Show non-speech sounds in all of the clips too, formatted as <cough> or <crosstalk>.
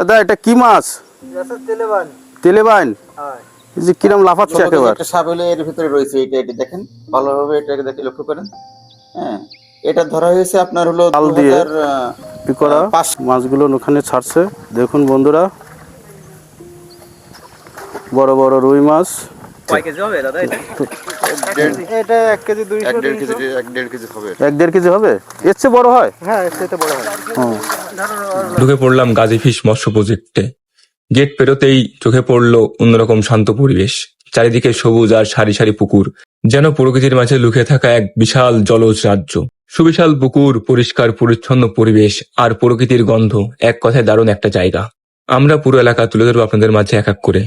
দাদা এটা কি মাছ? তেলেবান হয়। যে কিরম লাফাচ্ছে একেবারে। একটা এর ভিতরে রয়েছে এটা এটি দেখেন। ভালোভাবে এটাকে দেখে লক্ষ্য করেন। হ্যাঁ এটা ধরা হয়েছে আপনার হলো জাল দিয়ে? 2000, করা? মাছগুলো ওখানে ছাড়ছে। দেখুন বন্ধুরা বড় বড় রুই মাছ। কেজি হবে দাদা এটা? এটা এক কেজি দেড় কেজি হবে। এক দেড় কেজি হবে? এর চেয়ে বড় হয়? হ্যাঁ সেটা বড় হয়। ঢুকে পড়লাম গাজী ফিশ মৎস্য প্রজেক্টে। গেট পেরোতেই চোখে পড়ল অন্যরকম শান্ত পরিবেশ, চারিদিকে সবুজ আর সারি সারি পুকুর, যেন প্রকৃতির মাঝে লুকিয়ে থাকা এক বিশাল জলজ রাজ্য। সুবিশাল পুকুর, পরিষ্কার, পরিচ্ছন্ন পরিবেশ আর প্রকৃতির গন্ধ এক কথায় দারুণ একটা জায়গা। আমরা পুরো এলাকা তুলে ধরবো আপনাদের মাঝে এক এক করে।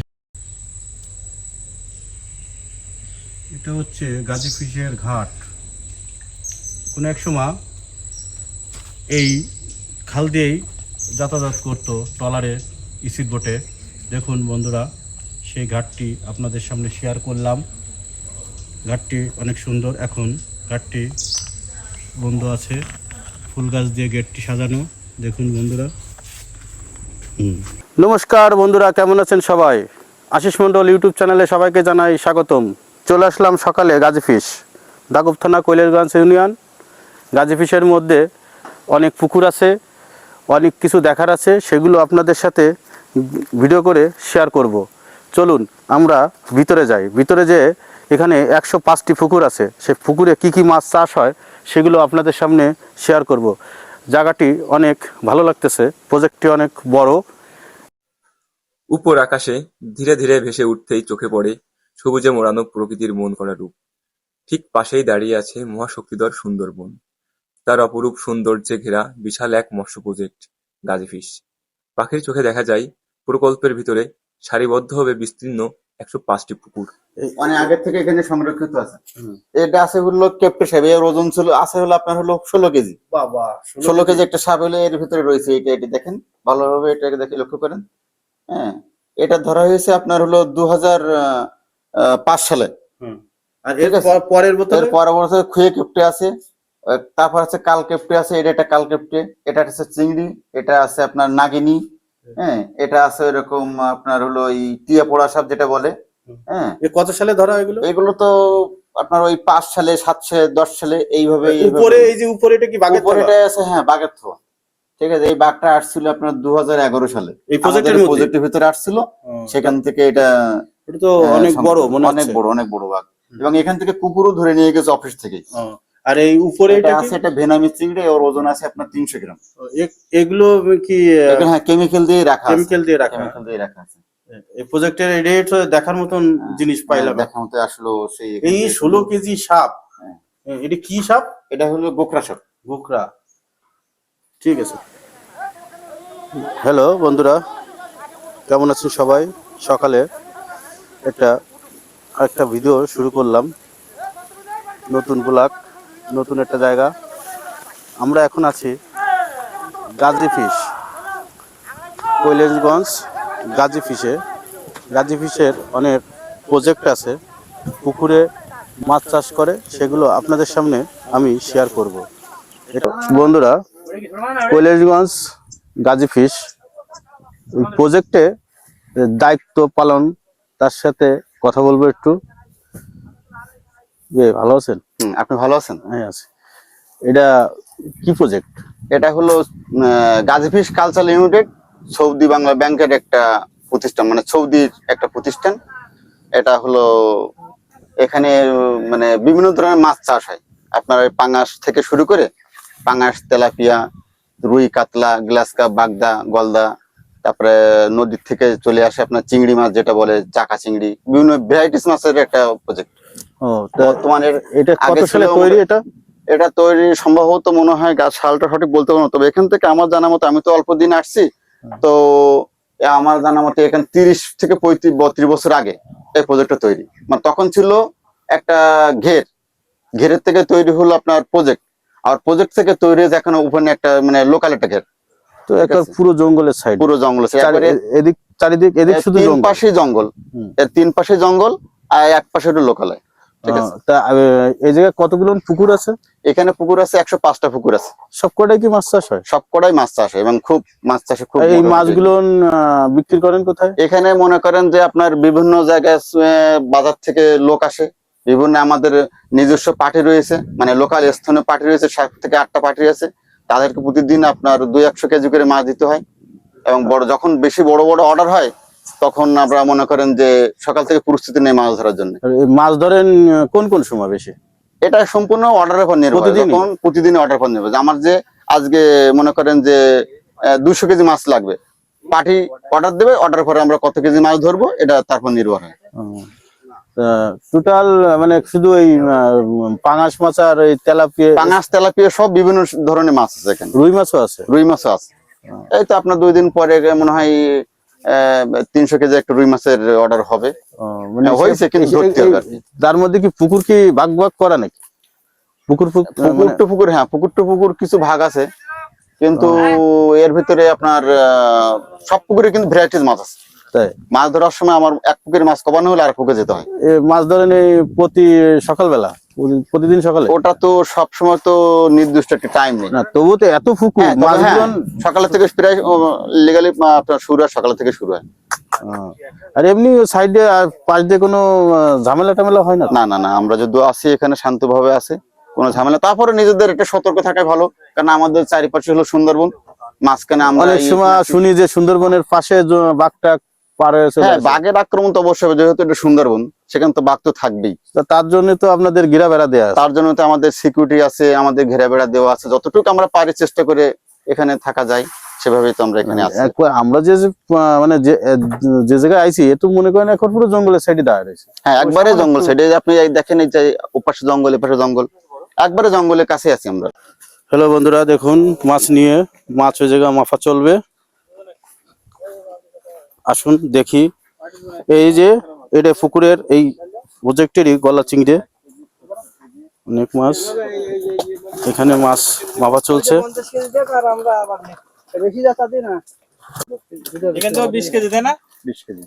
এটা হচ্ছে গাজী ফিশের ঘাট। কোনো এক সময় এই খাল দিয়েই যাতায়াত করতো ট্রলারে ইসিট বোটে। দেখুন বন্ধুরা, সেই ঘাটটি আপনাদের সামনে শেয়ার করলাম। ঘাটটি অনেক সুন্দর। এখন ঘাটটি বন্ধ আছে। ফুল গাছ দিয়ে গেটটি সাজানো। দেখুন বন্ধুরা। নমস্কার বন্ধুরা, কেমন আছেন সবাই? আশিস মণ্ডল ইউটিউব চ্যানেলে সবাইকে জানাই স্বাগতম। চলে আসলাম সকালে গাজী ফিশ দাগব থানা কৈলেরগঞ্জ ইউনিয়ন। গাজী ফিশের মধ্যে অনেক পুকুর আছে। অনেক কিছু দেখার আছে, সেগুলো আপনাদের সাথে ভিডিও করে শেয়ার করব। চলুন, আমরা ভিতরে যাই। ভিতরে যে এখানে একশো পাঁচটি পুকুর আছে। সে পুকুরে কি কি মাছ চাষ হয়, সেগুলো আপনাদের সামনে শেয়ার করব। জায়গাটি অনেক ভালো লাগতেছে প্রজেক্টটি অনেক বড়। উপর আকাশে ধীরে ধীরে ভেসে উঠতেই চোখে পড়ে সবুজে মোড়ানো প্রকৃতির মন করা রূপ। ঠিক পাশেই দাঁড়িয়ে আছে মহাশক্তিধর সুন্দরবন। তার অপরূপ সৌন্দর্যে ঘেরা বিশাল এক মৎস্য প্রজেক্ট গাজী ফিশ। পাখির চোখে দেখা যায় প্রকল্পের ভিতরে সারিবদ্ধভাবে বিস্তীর্ণ একশো পাঁচটি পুকুর। অনেক আগের থেকে এখানে সংরক্ষিত আছে। এটা আছে হলো কেপটে সাহেব এর ওজন ছিল আছে হলো আপনার হলো ষোলো কেজি। বাবা ষোলো কেজি। একটা সাপ হলে এর ভিতরে রয়েছে এটা এটি দেখেন। ভালোভাবে এটাকে দেখে লক্ষ্য করেন। হ্যাঁ এটা ধরা হয়েছে আপনার হলো দু হাজার পাঁচ সালে। আর এর পরের বোতলে? এর পরবর্তী খুয়ে কেপটে আছে। তারপর আছে কাল কেপটে আছে এটা একটা কাল কেপটে এটা আছে চিংড়ি এটা আছে আপনার নাগিনী হ্যাঁ এটা আছে এরকম আপনার হলো ওই টিয়া পোড়া সাপ যেটা বলে হ্যাঁ। কত সালে ধরা এগুলো? এগুলো তো আপনার ওই পাঁচ সালে সাত সালে দশ সালে এইভাবে উপরে এই যে উপরে এটা কি বাগের উপরে এটা আছে হ্যাঁ বাঘের থোয়া। ঠিক আছে এই বাঘটা আসছিল আপনার দুহাজার এগারো সালে। এই প্রজেক্টের প্রজেক্টের ভিতরে? আসছিল সেখান থেকে এটা এটা তো অনেক বড় অনেক বড় অনেক বড় বাঘ। এবং এখান থেকে কুকুরও ধরে নিয়ে গেছে অফিস থেকে আর এই উপরে এটা আছে এটা ভেনামি চিংড়ি ওর ওজন আছে আপনার তিনশো গ্রাম। এগুলো কি হ্যাঁ কেমিক্যাল দিয়ে রাখা কেমিক্যাল দিয়ে রাখা। কেমিক্যাল দিয়ে রাখা আছে। এই প্রজেক্টের রেট দেখার মতন জিনিস পাইলাম। দেখার মতো আসলো সেই এই ষোলো কেজি সাপ। হ্যাঁ। এটা কি সাপ? এটা হলো গোকরা সাপ। গোকরা ঠিক আছে। হ্যালো বন্ধুরা। কেমন আছেন সবাই? সকালে একটা একটা ভিডিও শুরু করলাম। নতুন ব্লগ নতুন একটা জায়গা। আমরা এখন আছি গাজী ফিশ। কৈলাসগঞ্জ গাজী ফিশে। গাজী ফিশের অনেক প্রজেক্ট আছে। পুকুরে মাছ চাষ করে, সেগুলো আপনাদের সামনে আমি শেয়ার করব। বন্ধুরা, কৈলাসগঞ্জ গাজী ফিশ। প্রজেক্টে দায়িত্ব পালন, তার সাথে কথা বলব একটু। ভালো আছেন? হুম, আপনি ভালো আছেন? হ্যাঁ আছে। এটা কি প্রজেক্ট এটা হলো Gazi fish culture limited Saudi Bangla ব্যাংকের একটা প্রতিষ্ঠান মানে সৌদির একটা প্রতিষ্ঠান। এটা হলো এখানে মানে বিভিন্ন ধরনের মাছ চাষ হয়। আপনার ওই পাঙাশ থেকে শুরু করে পাঙাশ তেলাপিয়া রুই কাতলা গ্লাস কাপ বাগদা গলদা তারপরে নদীর থেকে চলে আসে আপনার চিংড়ি মাছ যেটা বলে চাকা চিংড়ি বিভিন্ন ভ্যারাইটিস মাছের একটা প্রজেক্ট ও বর্তমানের এটা কত সালে তৈরি এটা? এটা তৈরি সম্ভবত মনে হয় গাছ সালটা সঠিক বলতে পারব না তবে এখান থেকে আমার জানা মতো আমি তো অল্প দিন আসছি তো আমার জানা মতো এখানে তিরিশ থেকে পঁয়ত্রিশ বত্রিশ বছর আগে এই প্রজেক্টটা তৈরি। মানে তখন ছিল একটা ঘের ঘেরের থেকে তৈরি হলো আপনার প্রজেক্ট আর প্রজেক্ট থেকে তৈরি হয়েছে এখন ওখানে একটা মানে লোকাল একটা ঘের। তো একটা পুরো জঙ্গলের সাইড পুরো জঙ্গল আছে একবারে এদিক চারিদিক এদিক শুধু তিন জঙ্গল? পাশে জঙ্গল। এর তিন পাশে জঙ্গল আর এক পাশে হলো লোকালয় ঠিক আছে? তা এই জায়গায় কতগুলো পুকুর আছে? এখানে পুকুর আছে একশো পাঁচটা পুকুর আছে। সব কটাই কি মাছ চাষ হয়? সব কটাই মাছ চাষ হয় এবং খুব মাছ চাষে খুব এই মাছগুলো বিক্রি করেন কোথায়? এখানে মনে করেন যে আপনার বিভিন্ন জায়গায় বাজার থেকে লোক আসে। বিভিন্ন আমাদের নিজস্ব পার্টি রয়েছে মানে লোকাল স্থানীয় পার্টি রয়েছে সাত থেকে আটটা পার্টি আছে। তাদেরকে প্রতিদিন আপনার দুই একশো কেজি করে মাছ দিতে হয়। এবং বড় যখন বেশি বড় বড় অর্ডার হয় তখন আমরা মনে করেন যে সকাল থেকে প্রস্তুতি নেই মাছ ধরার জন্য। মাছ ধরেন কোন কোন সময় বেশি? এটা সম্পূর্ণ অর্ডারের উপর নির্ভর? যখন প্রতিদিন অর্ডার উপর নির্ভর। আমার যে আজকে মনে করেন যে দুশো কেজি মাছ লাগবে পার্টি অর্ডার দেবে অর্ডার পরে আমরা কত কেজি মাছ ধরবো এটা তারপর নির্ভর হয়। টোটাল মানে শুধু এই পাঙাশ মাছ আর এই তেলাপিয়া পাঙাশ তেলাপিয়া সব বিভিন্ন ধরনের মাছ আছে এখানে। রুই মাছও আছে? রুই মাছও আছে। এই তো আপনার দুই দিন পরে মনে হয় তিনশো কেজি একটা রুই মাছের অর্ডার হবে। মানে হ্যাঁ, হয়েছে, কিন্তু ধরতে হবে তার মধ্যে কি পুকুর কি ভাগ ভাগ করা নাকি? পুকুর পুক- পুকুর মানে- টু পুকুর হ্যাঁ পুকুর টু পুকুর কিছু ভাগ আছে। কিন্তু এর ভিতরে আপনার সব পুকুরে কিন্তু ভ্যারাইটিস মাছ আছে। তাই? মাছ ধরার সময় আমার এক পুকুরে মাছ কমানো হলে আর পুকুরে যেতে হয়। মাছ ধরেন প্রতি সকালবেলা? প্রতিদিন সকালে? ওটা তো সব সময় তো নির্দিষ্ট একটা টাইম নেই। না তবু তো এত পুকুর হ্যাঁ, হ্যাঁ, মাছগুলো সকালে থেকে প্রায় লিগালি আপনার শুরু হয় সকালে থেকে শুরু হয়। আর এমনি সাইডে পাশ দিয়ে কোনো ঝামেলা টামেলা হয় না না না না আমরা যদি আসি এখানে শান্তভাবে আছে কোনো ঝামেলা। তারপরে নিজেদের একটা সতর্ক থাকাই ভালো কারণ আমাদের চারিপাশে হলো সুন্দরবন মাঝখানে আমরা অনেক সময় শুনি যে সুন্দরবনের পাশে বাঘটা পার হয়ে আসে। বাঘের আক্রমণ তো অবশ্যই যেহেতু এটা সুন্দরবন। সেখানে তো বাঘ তো থাকবেই। তার জন্য তো আপনাদের ঘেরা বেড়া দেওয়া আছে। তার জন্য তো আমাদের সিকিউরিটি আছে আমাদের ঘেরা বেড়া দেওয়া আছে। যতটুকু আমরা পারি চেষ্টা করে এখানে থাকা যায় সেভাবেই তো আমরা এখানে আছি। আমরা যে মানে যে যে জায়গায় আইছি মনে করেন এখন পুরো জঙ্গলের সাইডে দাঁড়িয়ে রয়েছে। হ্যাঁ একবারে জঙ্গল সাইডে আপনি দেখেন এই যে ওপাশে জঙ্গল এপাশে জঙ্গল। একবারে জঙ্গলের কাছে আছি আমরা। হ্যালো বন্ধুরা দেখুন মাছ নিয়ে মাছ ওই জায়গায় মাফা চলবে। আসুন দেখি। এই যে এটা পুকুরের এই প্রজেক্টেরই গলা চিংড়ে। অনেক মাছ। এখানে মাছ মাপা চলছে। বিশ কেজি তাই না? বিশ কেজি।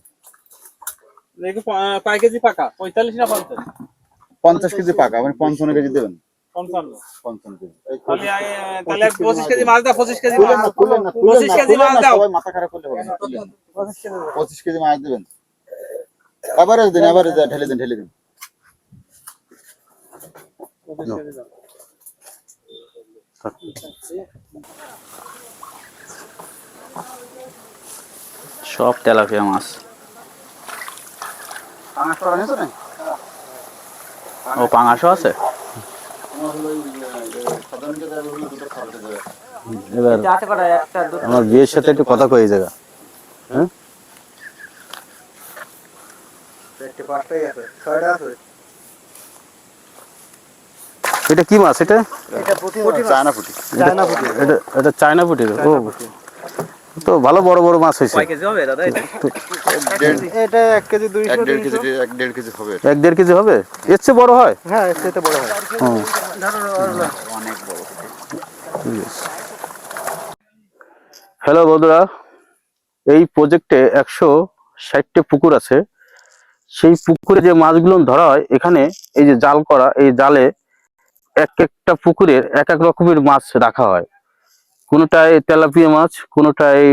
দেখো পা- কেজি পাকা? পঁয়তাল্লিশ না পঞ্চাশ? পঞ্চাশ কেজি পাকা পঞ্চান্ন কেজি দেবেন। পঁচিশ কেজি মাছ দেবেন। এভারেজ দিন এভারেজ ঢেলে দিন ঢেলে দিন। সব তেলাপিয়া মাছ। ও পাঙাশও আছে? এবার আমার বিয়ের সাথে একটু কথা কই এই জায়গা? হ্যাঁ? এটা কি মাছ এটা? চায়না ফুটি এটা এটা চায়না পুটি ও। তো ভালো বড় বড় মাছ হয়েছে। কয় কেজি হবে দাদা এটা? এটা এক কেজি দুইশো এক দেড় কেজি এক দেড় কেজি হবে। এক দেড় কেজি হবে? এর চেয়ে বড় হয়? হ্যাঁ বড় হয়। হ্যালো বন্ধুরা এই প্রজেক্টে একশো ষাটটি পুকুর আছে। সেই পুকুরে যে মাছগুলো ধরা হয়, এখানে এই যে জাল করা, এই জালে এক একটা পুকুরের এক এক রকমের মাছ রাখা হয়। কোনোটায় তেলাপিয়া মাছ কোনোটায়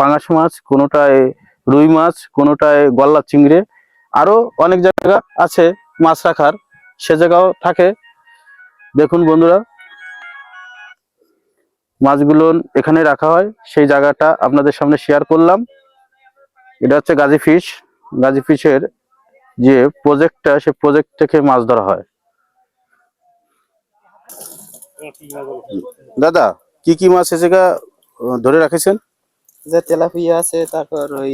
পাঙাশ মাছ কোনোটায় রুই মাছ কোনোটায় গল্লা চিংড়ে। আরও অনেক জায়গা আছে মাছ রাখার, সে জায়গাও থাকে। দেখুন বন্ধুরা, মাছগুলো এখানে রাখা হয়। সেই জায়গাটা আপনাদের সামনে শেয়ার করলাম। এটা হচ্ছে গাজী ফিশ। গাজী ফিশের যে প্রজেক্টটা সে প্রজেক্ট থেকে মাছ ধরা হয়। দাদা কি কি মাছ এ জায়গা আহ, ধরে রাখেছেন? যে তেলাপিয়া আছে তারপর ওই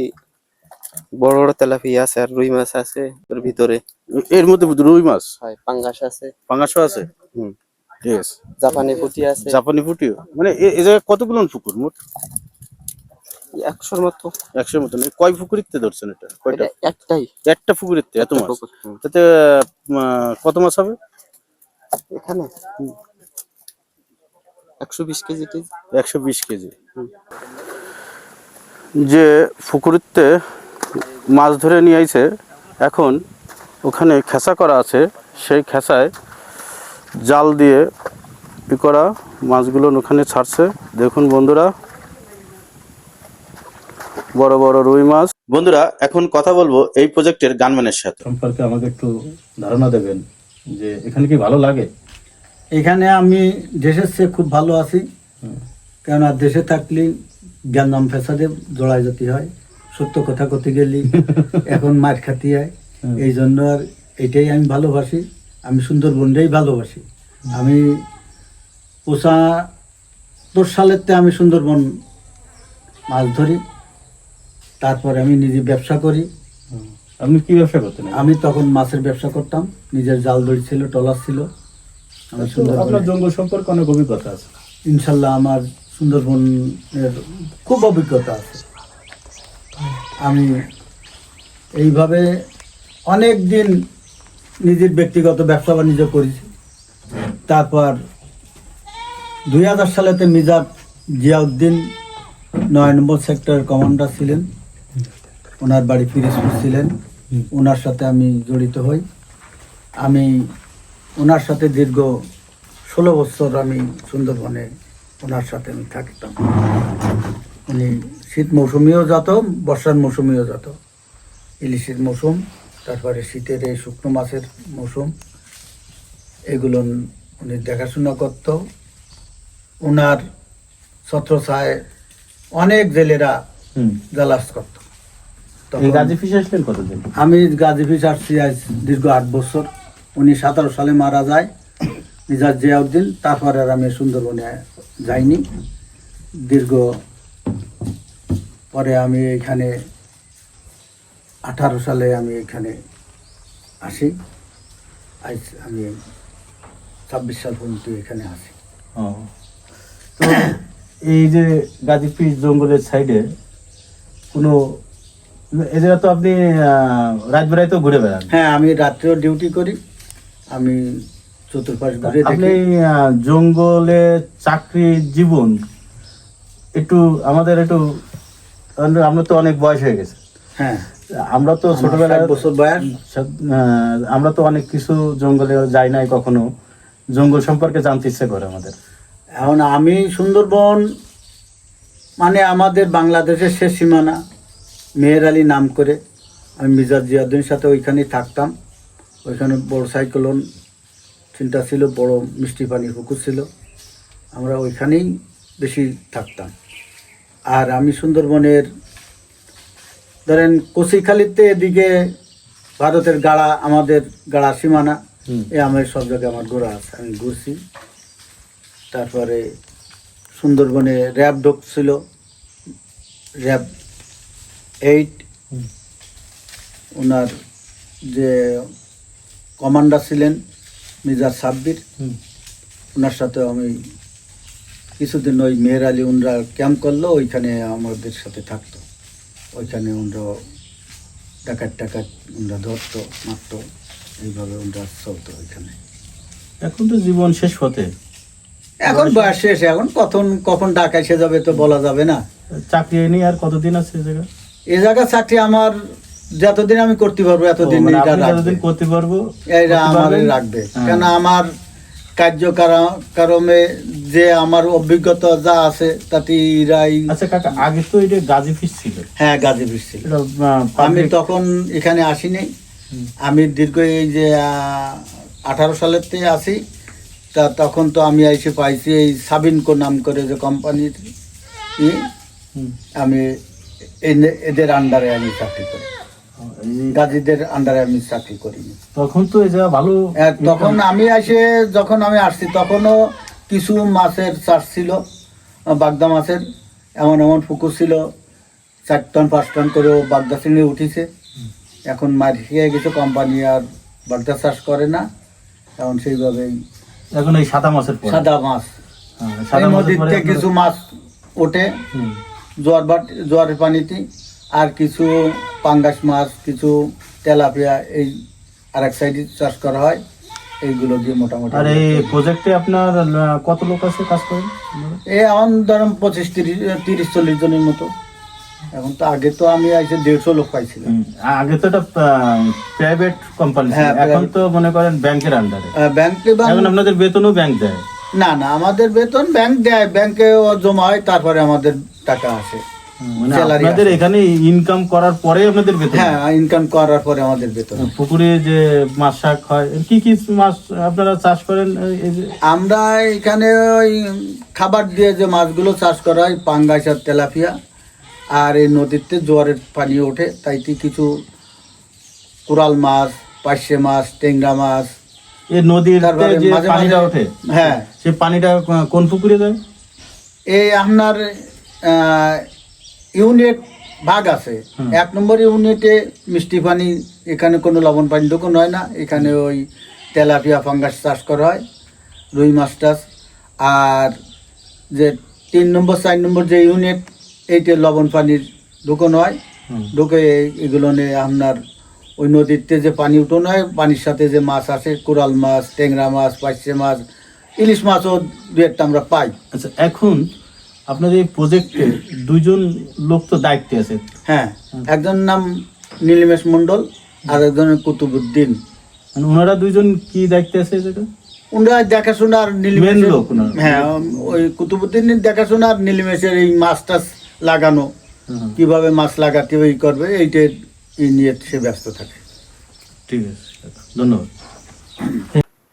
বড় বড় তেলাপিয়া আছে আর রুই মাছ আছে ওর ভিতরে। এর মধ্যে রুই মাছ? হয় পাঙ্গাস আছে। পাঙ্গাসও আছে? হুম। ঠিক আছে। জাপানি পুঁটি আছে। জাপানি ফুটিও মানে এ জায়গায় কতগুলো পুকুর মোট? একশোর মতো। একশোর মতন এ কয় পুকুরিতে ধরছেন এটা? কয়টা? একটাই। একটা পুকুরিতে এত মাছ? তাতে কত মাছ হবে? এখানে? একশো বিশ কেজি টেজি। একশো বিশ কেজি। যে পুকুরিতে মাছ ধরে নিয়ে আইছে এখন ওখানে খেসা করা আছে। সেই খেসায় জাল দিয়ে ই করা মাছগুলো ওখানে ছাড়ছে। দেখুন বন্ধুরা বড় বড় রুই মাছ। বন্ধুরা এখন কথা বলব এই প্রজেক্টের গানম্যানের সাথে। সম্পর্কে আমাকে একটু ধারণা দেবেন যে এখানে কি ভালো লাগে? এখানে আমি দেশের চেয়ে খুব ভালো আছি। কেননা দেশে থাকলে জ্ঞানদাম ফেসাদে জড়াই যেতে হয় সত্য কথা করতে গেলি <laughs> এখন মার খাতি হয় এই জন্য আর এটাই আমি ভালোবাসি। আমি সুন্দরবনটাই ভালোবাসি। আমি পঁচাত্তর সালেতে আমি সুন্দরবন মাছ ধরি। তারপরে আমি নিজে ব্যবসা করি। আপনি কি ব্যবসা করতেন? আমি তখন মাছের ব্যবসা করতাম। নিজের জাল দড়ি ছিল টলার ছিল। আপনার জঙ্গল সম্পর্কে অনেক অভিজ্ঞতা আছে। ইনশাল্লাহ আমার সুন্দরবনের খুব অভিজ্ঞতা আছে। আমি এইভাবে অনেক দিন নিজের ব্যক্তিগত ব্যবসা বাণিজ্য করেছি। তারপর দুই হাজার সালেতে মিজাব জিয়াউদ্দিন নয় নম্বর সেক্টরের কমান্ডার ছিলেন। ওনার বাড়ি পিরিজপুর ছিলেন ওনার সাথে আমি জড়িত হই। আমি ওনার সাথে দীর্ঘ ষোলো বছর আমি সুন্দরবনে ওনার সাথে আমি থাকতাম। উনি শীত মৌসুমিও যেত বর্ষার মৌসুমিও যেত ইলিশের মৌসুম তারপরে শীতের এই শুকনো মাছের মৌসুম। এগুলো উনি দেখাশোনা করত। ওনার ছত্রছায় অনেক জেলেরা জালাস করত। ফিশে আসলেন কতদিন? আমি গাজীফিস আসছি আজ দীর্ঘ আট বছর। উনি সতেরো সালে মারা যায় মিজাজ জিয়াউদ্দিন। তারপরে আর আমি সুন্দরবনে যাইনি। দীর্ঘ পরে আমি এখানে আঠারো সালে আমি এখানে আসি। আজ আমি ছাব্বিশ সাল পর্যন্ত এখানে আসি এই যে গাজীপুর জঙ্গলের সাইডে কোনো জায়গা তো আপনি রাত বেড়ায় তো ঘুরে বেড়ান। হ্যাঁ আমি রাত্রেও ডিউটি করি আমি চতুর্পাশ ঘুরে আপনি জঙ্গলে চাকরি জীবন একটু আমাদের একটু আমরা তো অনেক বয়স হয়ে গেছে। হ্যাঁ। আমরা তো ছোটবেলায় বছর বয়স। আমরা তো অনেক কিছু জঙ্গলে যাই নাই কখনো। জঙ্গল সম্পর্কে জানতে ইচ্ছে করে আমাদের। এখন আমি সুন্দরবন মানে আমাদের বাংলাদেশের শেষ সীমানা। মেহের আলী নাম করে আমি মিজাজ জিয়াউদ্দিনের সাথে ওইখানেই থাকতাম। ওইখানে বড় সাইক্লোন চিন্তা ছিল বড় মিষ্টি পানির পুকুর ছিল। আমরা ওইখানেই বেশি থাকতাম। আর আমি সুন্দরবনের ধরেন কচিখালিতে এদিকে ভারতের গাড়া আমাদের গাড়া সীমানা এ আমার সব জায়গায় আমার ঘোরা আছে আমি ঘুরছি। তারপরে সুন্দরবনে র্যাব ঢুকছিল র্যাব এইট ওনার যে কমান্ডার ছিলেন মির্জা সাব্বির ওনার সাথে আমি কিছুদিন ওই মেহের আলী উনরা ক্যাম্প করল ওইখানে আমাদের সাথে থাকতো। ওইখানে উনরা ডাকাত টাকাত উনরা ধরতো মারতো এইভাবে উনরা চলতো ওইখানে। এখন তো জীবন শেষ হতে এখন বয়স শেষ এখন কখন কখন ঢাকা এসে যাবে তো বলা যাবে না। চাকরি নিয়ে আর কতদিন আছে জায়গা এ জায়গা চাকরি আমার যতদিন আমি করতে পারব এতদিন মানে এটা রাখবে। যতদিন করতে পারব করতে আমার। রাখবে। হ্যাঁ। কেন আমার কার্যক্রমে যে আমার অভিজ্ঞতা যা আছে তাতে এরাই আচ্ছা কাকা আগে তো এটা গাজী ফিস ছিল। হ্যাঁ গাজীপুর ছিল। আমি তখন এখানে আসিনি। আমি দীর্ঘ এই যে আঠারো সালের থেকে আসি। তা তখন তো আমি এসে পাইছি এই সাবিনকো নাম করে যে কোম্পানির আমি এদের আন্ডারে আমি চাকরি করি। গাজীদের আন্ডারে আমি চাকরি করিনি তখন তো এই ভালো তখন আমি এসে যখন আমি আসছি তখনও কিছু মাছের চাষ ছিল বাগদা মাছের এমন এমন পুকুর ছিল চার টন পাঁচ টন করেও বাগদা চিংড়ি উঠিছে। এখন মার খেয়ে গেছে কোম্পানি আর বাগদা চাষ করে না। এখন সেইভাবেই এখন এই সাদা মাছের সাদা মাছ। হ্যাঁ, সাদা নদীতে কিছু মাছ ওঠে। জোয়ার বাট জোয়ারের পানিতে আর কিছু পাঙ্গাস মাছ কিছু তেলাপিয়া এই আর এক সাইডে চাষ করা হয়। এইগুলো দিয়ে মোটামুটি আর এই প্রজেক্টে আপনার কত লোক আছে কাজ করেন? এই আমার ধরেন পঁচিশ তিরিশ তিরিশ চল্লিশ জনের মতো। এখন তো আগে তো আমি আইসে দেড়শো লোক পাইছিলাম। আগে তো এটা প্রাইভেট কোম্পানি হ্যাঁ, এখন তো মনে করেন ব্যাংকের আন্ডারে ব্যাংকে এখন আপনাদের বেতনও ব্যাংক দেয়। না না আমাদের বেতন ব্যাংক দেয়। ব্যাংকে জমা হয় তারপরে আমাদের টাকা আসে। মানে আপনাদের এখানে ইনকাম করার পরে আপনাদের বেতন হ্যাঁ ইনকাম করার পরে আমাদের বেতন পুকুরে যে মাছ শাক হয় কি কি মাছ আপনারা চাষ করেন? আমরা এখানে ওই খাবার দিয়ে যে মাছগুলো চাষ করা হয় পাঙ্গাস আর তেলাপিয়া আর এই নদীতে জোয়ারের পানি ওঠে তাইতে কিছু কোরাল মাছ পার্শে মাছ টেংরা মাছ। এই নদীর যে পানিটা ওঠে? হ্যাঁ। সেই পানিটা কোন পুকুরে যায়? এই আপনার ইউনিট ভাগ আছে। এক নম্বর ইউনিটে মিষ্টি পানি এখানে কোনো লবণ পানি দোকান হয় না। এখানে ওই তেলাপিয়া ফাঙ্গাস চাষ করা হয় রুই মাছ টাছ আর যে তিন নম্বর চার নম্বর যে ইউনিট এইটা লবণ পানির দোকান হয়। ঢুকে এগুলো নিয়ে আপনার ওই নদীতে যে পানি উঠোন হয় পানির সাথে যে মাছ আসে কোরাল মাছ ট্যাংরা মাছ পাইসে মাছ ইলিশ মাছও দু একটা আমরা পাই। আচ্ছা এখন আপনাদের এই প্রজেক্টে দুইজন লোক তো দায়িত্বে আছে। হ্যাঁ একজন নাম নীলিমেশ মন্ডল আর একজনের কুতুবুদ্দিন মানে ওনারা দুইজন কি দায়িত্বে আছে যেটা ওনারা দেখাশোনা আর নীলিমেশ লোক হ্যাঁ ওই কুতুবুদ্দিনের দেখাশোনা আর নীলিমেশের এই মাছ টাছ লাগানো কীভাবে মাছ লাগাতে এই করবে এইটা এই নিয়ে সে ব্যস্ত থাকে। ঠিক আছে ধন্যবাদ।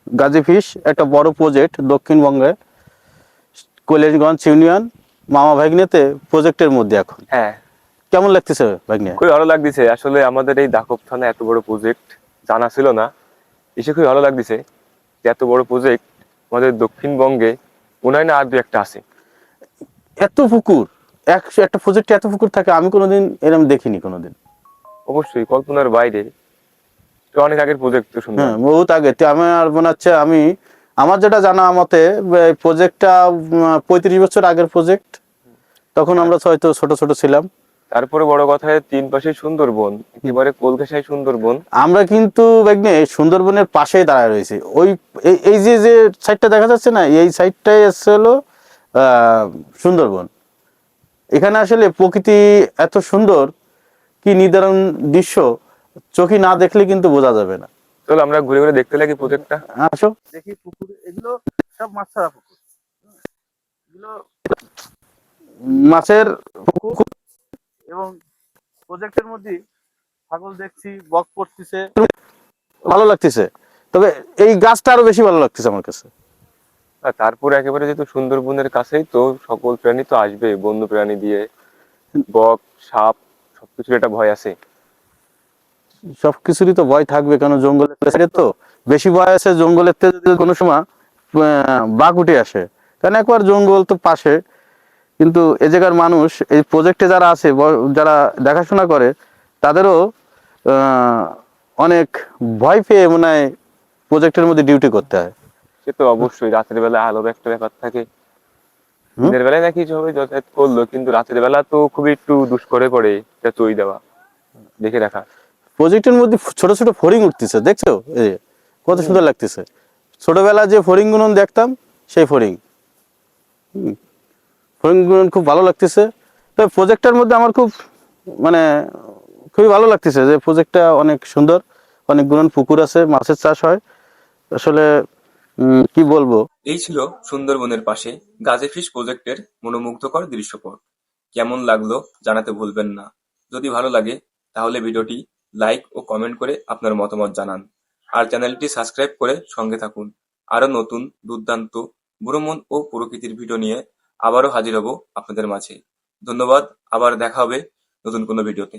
গাজী ফিশ একটা বড় প্রজেক্ট দক্ষিণবঙ্গে কৈলাসগঞ্জ ইউনিয়ন। মামা ভাগ্নেতে প্রজেক্টের মধ্যে এখন। হ্যাঁ। কেমন লাগতেছে ভাগ্নে? খুবই ভালো লাগতেছে। আসলে আমাদের এই দাকব থানা এত বড় প্রজেক্ট জানা ছিল না। এসে খুবই ভালো লাগতেছে যে এত বড় প্রজেক্ট আমাদের দক্ষিণবঙ্গে মনে আর দু একটা আছে। এত পুকুর এক একটা প্রজেক্টে এত পুকুর থাকে আমি কোনোদিন এরকম দেখিনি কোনোদিন। অবশ্যই কল্পনার বাইরে। অনেক আগের প্রজেক্ট তো সুন্দর হ্যাঁ বহুত আগে। তো আমার মনে হচ্ছে আমি আমার যেটা জানা মতে এই প্রজেক্টটা পঁয়ত্রিশ বছর আগের প্রজেক্ট তখন আমরা হয়তো ছোট ছোট ছিলাম। তারপরে বড় কথা তিন পাশে সুন্দরবন একেবারে কলকাতায় সুন্দরবন। আমরা কিন্তু সুন্দরবনের পাশেই দাঁড়ায় রয়েছি। ওই এই- যে যে সাইডটা দেখা যাচ্ছে না এই সাইডটাই এসছে হলো সুন্দরবন। এখানে আসলে প্রকৃতি এত সুন্দর কি নির্ধারণ দৃশ্য চোখে না দেখলে কিন্তু বোঝা যাবে না। চলো আমরা ঘুরে ঘুরে দেখতে লাগি প্রজেক্টটা আসো। দেখি পুকুর এগুলো সব মাছ ছাড়া পুকুর। এগুলো মাছের পুকুর এবং প্রজেক্টের মধ্যে ছাগল দেখছি বক পড়তেছে। ভালো লাগতেছে। তবে এই গাছটা আরও বেশি ভালো লাগতেছে আমার কাছে। তারপরে একেবারে যেহেতু সুন্দরবনের কাছেই তো সকল প্রাণী তো আসবে বন্য প্রাণী দিয়ে বক সাপ সবকিছুর একটা ভয় আছে। সবকিছুরই তো ভয় থাকবে কারণ জঙ্গলের তো বেশি ভয় আছে জঙ্গলের যদি কোনো সময় বাঘ উঠে আসে। কারণ একবার জঙ্গল তো পাশে কিন্তু এ জায়গার মানুষ এই প্রজেক্টে যারা আছে যারা দেখাশোনা করে তাদেরও অনেক ভয় পেয়ে মনে হয় প্রজেক্টের মধ্যে ডিউটি করতে হয়। সে তো অবশ্যই রাতের বেলা আলোর একটা ব্যাপার থাকে। দিনের বেলায় নাকি সবাই যাতায়াত করল কিন্তু রাতের বেলা তো খুবই একটু দুষ্করে পড়ে এটা চই দেওয়া দেখে রাখা। প্রজেক্টের মধ্যে ছোট ছোট ফড়িং উঠতেছে, দেখছ? এই কত সুন্দর লাগতেছে। ছোটবেলা যে ফড়িংগুলো দেখতাম, সেই ফড়িং। ফড়িংগুলো খুব ভালো লাগতেছে। তো প্রজেক্টটার মধ্যে আমার খুব মানে খুবই ভালো লাগতেছে যে প্রজেক্টটা অনেক সুন্দর, অনেক গুণ পুকুর আছে, মাছের চাষ হয়। আসলে কি বলব? এই ছিল সুন্দরবনের পাশে গাজে ফিশ প্রজেক্টের মনোমুগ্ধকর দৃশ্যপট। কেমন লাগল জানাতে ভুলবেন না। যদি ভালো লাগে, তাহলে ভিডিওটি লাইক ও কমেন্ট করে আপনার মতামত জানান। আর চ্যানেলটি সাবস্ক্রাইব করে সঙ্গে থাকুন। আরও নতুন, দুর্দান্ত ভ্রমণ ও প্রকৃতির ভিডিও নিয়ে আবারও হাজির হব আপনাদের মাঝে। ধন্যবাদ, আবার দেখা হবে নতুন কোনো ভিডিওতে